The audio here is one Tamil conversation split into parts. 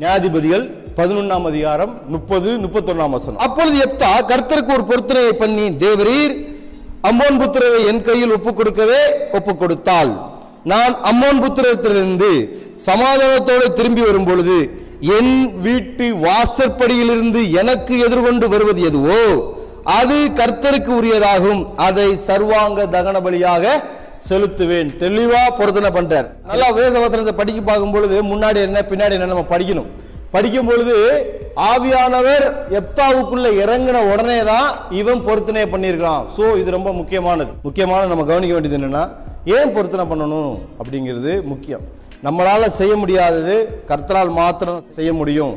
நியாயாதிபதிகள் பதினொன்னாம் அதிகாரம் முப்பது முப்பத்தொன்னாம் வசனம். அப்பொழுது எப்தா கர்த்தருக்கு ஒரு பொருத்தனையை பண்ணி தேவரீர் அம்மோன் புத்திரரை என் கையில் ஒப்பு கொடுக்கவே ஒப்பு கொடுத்தாள் நான் அம்மோன் புத்திரத்திலிருந்து சமாதானத்தோடு திரும்பி வரும் பொழுது என் வீட்டு வாசற்படியிலிருந்து எனக்கு எதிர்கொண்டு வருவது எதுவோ அது கர்த்தருக்கு உரியதாகும். அதை சர்வாங்க தகன பலியாக செலுத்துவேன். தெளிவாக பொருத்தனை பண்றார். நல்லா வேதவசனத்தை படிக்க பார்க்கும் பொழுது முன்னாடி என்ன பின்னாடி என்ன நம்ம படிக்கணும். படிக்கும் பொழுது ஆவியானவர் எப்தாவுக்குள்ள இறங்கின உடனே தான் இவன் பொருத்தனை பண்ணியிருக்கான் ஸோ இது ரொம்ப முக்கியமானது. முக்கியமான நம்ம கவனிக்க வேண்டியது என்னென்னா ஏன் பொருத்தனை பண்ணணும் அப்படிங்கிறது முக்கியம். நம்மளால் செய்ய முடியாதது கர்த்தரால் மாத்திரம் செய்ய முடியும்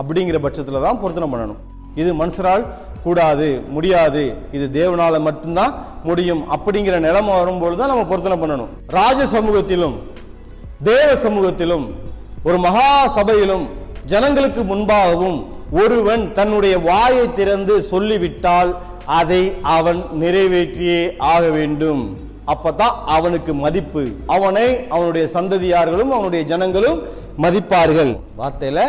அப்படிங்கிற பட்சத்தில் தான் பொருத்தனை பண்ணணும். இது மனுஷரால் கூடாது முடியாது. இது தேவனால மட்டும்தான் முடியும். அப்படிங்கிற நிலைமை வரும்பொழுது தான் நம்ம பொருத்தனை பண்ணணும். ராஜ சமூகத்திலும் தேவ சமூகத்திலும் ஒரு மகா சபையிலும் ஜனங்களுக்கு முன்பாகவும் ஒருவன் தன்னுடைய வாயை திறந்து சொல்லிவிட்டால் அதை அவன் நிறைவேற்றியே ஆக வேண்டும். அப்பதான் அவனுக்கு மதிப்பு. அவனை அவனுடைய சந்ததியார்களும் அவனுடைய ஜனங்களும் மதிப்பார்கள். வார்த்தையில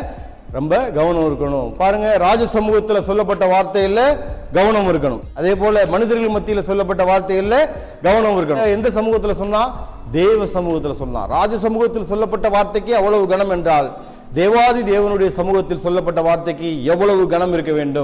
ரொம்ப கவனம் இருக்கணும். பாருங்க ராஜ சமூகத்தில் சொல்லப்பட்ட வார்த்தையில் கவனம் இருக்கணும். அதே போல மனிதர்கள் மத்தியில் சொல்லப்பட்ட வார்த்தையில் கவனம் இருக்கணும். எந்த சமூகத்தில் சொன்னா? தேவ சமூகத்தில் சொன்னா. ராஜ சமூகத்தில் சொல்லப்பட்ட வார்த்தைக்கு அவ்வளவு கனம் என்றால் தேவாதி தேவனுடைய சமூகத்தில் சொல்லப்பட்ட வார்த்தைக்கு எவ்வளவு கனம் இருக்க வேண்டும்?